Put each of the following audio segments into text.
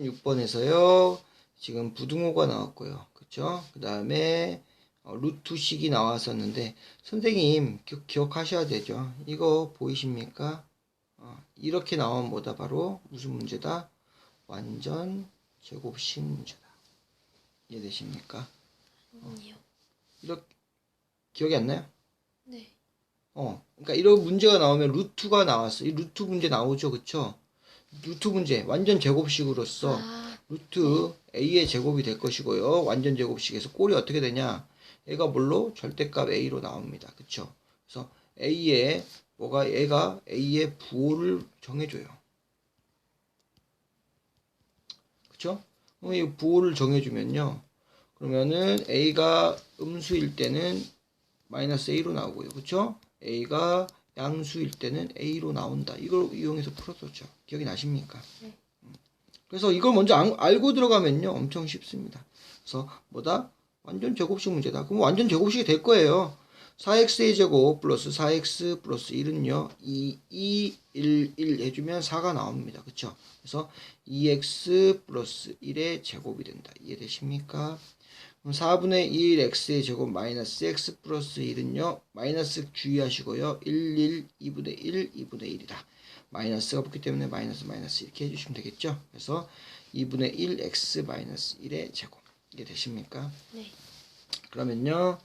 6번에서요. 지금 부등호가 나왔고요. 그쵸? 그 다음에 어, 루트식이 나왔었는데 선생님 기, 기억하셔야 되죠. 이거 보이십니까? 어, 이렇게 나오면 뭐다 바로 무슨 문제다? 완전 제곱식 문제다. 이해되십니까? 아니요. 이렇게 기억이 안 나요? 네. 어, 그러니까 이런 문제가 나오면 루트가 나왔어. 이 루트 문제 나오죠, 그쵸? 루트 문제 완전 제곱식으로서 아, 루트 a의 제곱이 될 것이고요. 완전 제곱식에서 꼴이 어떻게 되냐? 얘가 뭘로 절대값 a로 나옵니다. 그쵸? 그래서 a의 뭐가 얘가 a의 부호를 정해줘요. 그쵸? 그럼 이 부호를 정해주면요. 그러면은 a가 음수일 때는 마이너스 a로 나오고요. 그쵸? a가 양수일 때는 a로 나온다. 이걸 이용해서 풀었었죠. 기억이 나십니까? 네. 음. 그래서 이걸 먼저 알- 알고 들어가면요. 엄청 쉽습니다. 그래서 뭐다? 완전 제곱식 문제다. 그럼 완전 제곱식이 될 거예요. 4x의 제곱 플러스 4x 플러스 1은요. 2, 2, 1, 1 해주면 4가 나옵니다. 그쵸? 그래서 2x 플러스 1의 제곱이 된다. 이해되십니까? 그럼 4분의 1 x의 제곱 마이너스 x 플러스 1은요. 마이너스 주의하시고요. 1, 1, 2분의 1, 2분의 1이다. 마이너스가 붙기 때문에 마이너스 마이너스 이렇게 해주시면 되겠죠. 그래서 2분의 1 x 마이너스 1의 제곱. 이게 되십니까? 네. 그러면요.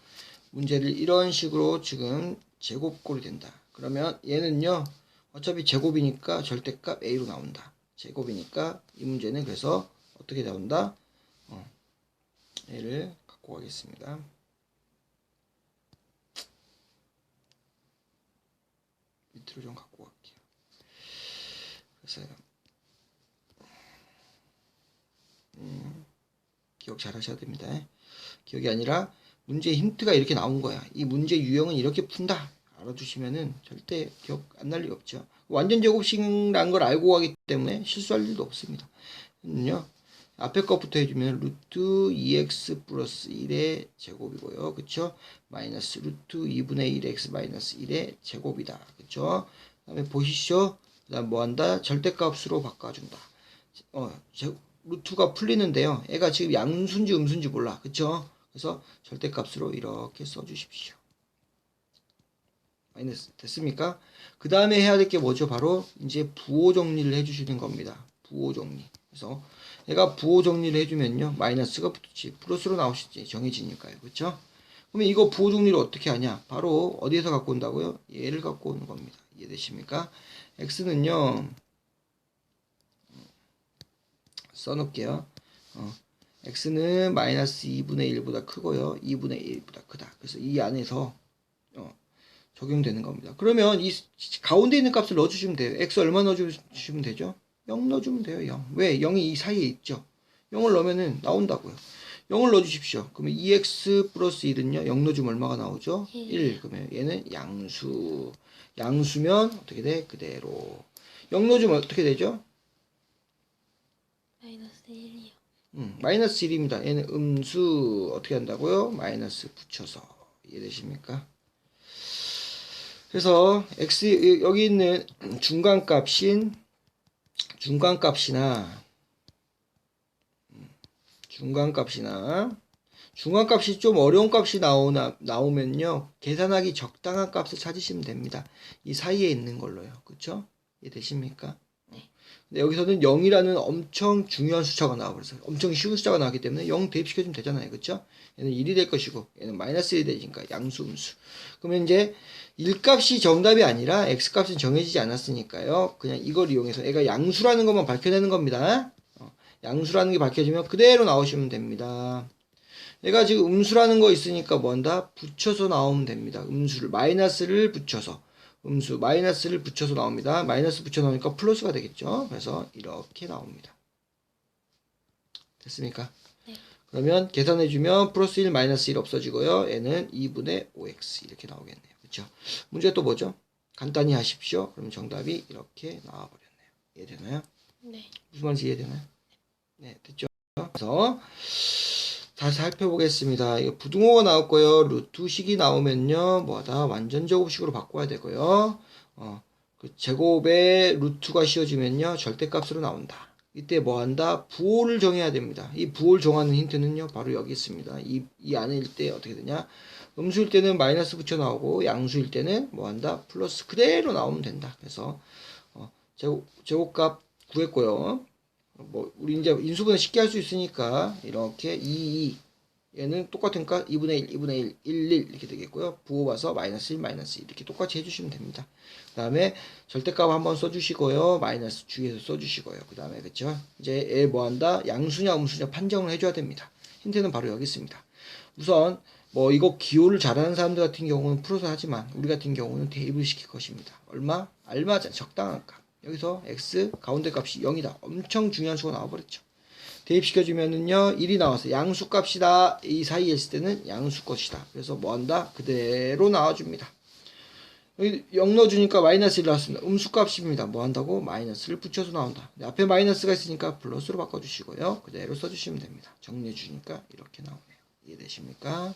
문제를 이런 식으로 지금 제곱꼴이 된다. 그러면 얘는요. 어차피 제곱이니까 절대값 a로 나온다. 제곱이니까 이 문제는 그래서 어떻게 나온다? 어, 얘를 갖고 가겠습니다. 밑으로 좀 갖고 갈게요. 그래서 음, 기억 잘 하셔야 됩니다. 기억이 아니라 문제 힌트가 이렇게 나온 거야. 이 문제 유형은 이렇게 푼다. 알아두시면은 절대 기억 안날리 없죠. 완전 제곱식이라는 걸 알고 가기 때문에 실수할 일도 없습니다. 요 앞에 것부터 해주면 루트 2x 플러스 1의 제곱이고요. 그쵸? 마이너스 루트 2분의 1x 마이너스 1의 제곱이다. 그쵸? 그 다음에 보시죠. 그 다음 뭐 한다? 절대값으로 바꿔준다. 어, 제, 루트가 풀리는데요. 얘가 지금 양수인지 음수인지 몰라. 그쵸? 그래서 절대값으로 이렇게 써주십시오. 마이너스 됐습니까? 그 다음에 해야 될 게 뭐죠? 바로 이제 부호 정리를 해주시는 겁니다. 부호 정리. 그래서 얘가 부호 정리를 해주면요. 마이너스가 붙지. 플러스로 나오시지. 정해지니까요. 그쵸? 그러면 이거 부호 정리를 어떻게 하냐? 바로 어디에서 갖고 온다고요? 얘를 갖고 오는 겁니다. 이해되십니까? x는요. 써놓을게요. 어. x는 마이너스 2분의 1보다 크고요. 2분의 1보다 크다. 그래서 이 안에서 어, 적용되는 겁니다. 그러면 이 가운데 있는 값을 넣어주시면 돼요. x 얼마 넣어주시면 되죠? 0 넣어주면 돼요. 0. 왜? 0이 이 사이에 있죠. 0을 넣으면 나온다고요. 0을 넣어주십시오. 그러면 2x 플러스 1은요. 0 넣어주면 얼마가 나오죠? 일. 1. 그러면 얘는 양수. 양수면 어떻게 돼? 그대로. 0 넣어주면 어떻게 되죠? 마이너스 1이요. 음, 마이너스 1입니다. 얘는 음수 어떻게 한다고요? 마이너스 붙여서 이해되십니까? 그래서 x 여기 있는 중간값인 중간값이나 음, 중간값이나 중간값이 좀 어려운 값이 나오나 나오면요 계산하기 적당한 값을 찾으시면 됩니다. 이 사이에 있는 걸로요, 그렇죠? 이해되십니까? 근데 여기서는 0이라는 엄청 중요한 숫자가 나와버렸어요. 엄청 쉬운 숫자가 나왔기 때문에 0 대입시켜주면 되잖아요. 그쵸? 얘는 1이 될 것이고, 얘는 마이너스 1이 되니까 양수, 음수. 그러면 이제 1값이 정답이 아니라 x값은 정해지지 않았으니까요. 그냥 이걸 이용해서 얘가 양수라는 것만 밝혀내는 겁니다. 어, 양수라는 게 밝혀지면 그대로 나오시면 됩니다. 얘가 지금 음수라는 거 있으니까 뭔다? 붙여서 나오면 됩니다. 음수를, 마이너스를 붙여서. 음수 마이너스를 붙여서 나옵니다. 마이너스 붙여 나오니까 플러스가 되겠죠. 그래서 이렇게 나옵니다. 됐습니까? 네. 그러면 계산해 주면 플러스 1 마이너스 1 없어지고요. 얘는 2분의 5x 이렇게 나오겠네요. 그렇죠? 문제 또 뭐죠? 간단히 하십시오. 그럼 정답이 이렇게 나와 버렸네요. 이해되나요? 네. 무슨 말인지 이해되나요? 네, 됐죠? 그래서 다시 살펴보겠습니다. 이거 부등호가 나왔고요. 루트식이 나오면요. 뭐다 완전 제곱식으로 바꿔야 되고요. 어, 그 제곱에 루트가 씌워지면요. 절대값으로 나온다. 이때 뭐 한다? 부호를 정해야 됩니다. 이 부호를 정하는 힌트는요, 바로 여기 있습니다. 이, 이 안에일 때 어떻게 되냐? 음수일 때는 마이너스 붙여 나오고, 양수일 때는 뭐 한다? 플러스 그대로 나오면 된다. 그래서, 어, 제곱, 제곱값 구했고요. 뭐, 우리 이제 인수분해 쉽게 할 수 있으니까, 이렇게 2, 2. 얘는 똑같으니까 2분의 1, 2분의 1, 1, 1 이렇게 되겠고요. 부호 봐서 마이너스 1, 마이너스 1 이렇게 똑같이 해주시면 됩니다. 그 다음에 절대값 한번 써주시고요. 마이너스 주위에서 써주시고요. 그 다음에 그쵸? 이제 얘 뭐한다? 양수냐 음수냐 판정을 해줘야 됩니다. 힌트는 바로 여기 있습니다. 우선 뭐 이거 기호를 잘하는 사람들 같은 경우는 풀어서 하지만 우리 같은 경우는 대입을 시킬 것입니다. 얼마? 알맞아 적당한 값. 여기서 x 가운데 값이 0이다. 엄청 중요한 수가 나와버렸죠. 대입시켜주면은요 1이 나와서 양수 값이다. 이 사이에 있을 때는 양수 것이다. 그래서 뭐 한다? 그대로 나와줍니다. 여기 0 넣어주니까 마이너스 1 나왔습니다. 음수 값입니다. 뭐 한다고? 마이너스를 붙여서 나온다. 앞에 마이너스가 있으니까 플러스로 바꿔주시고요. 그대로 써주시면 됩니다. 정리해 주니까 이렇게 나오네요. 이해되십니까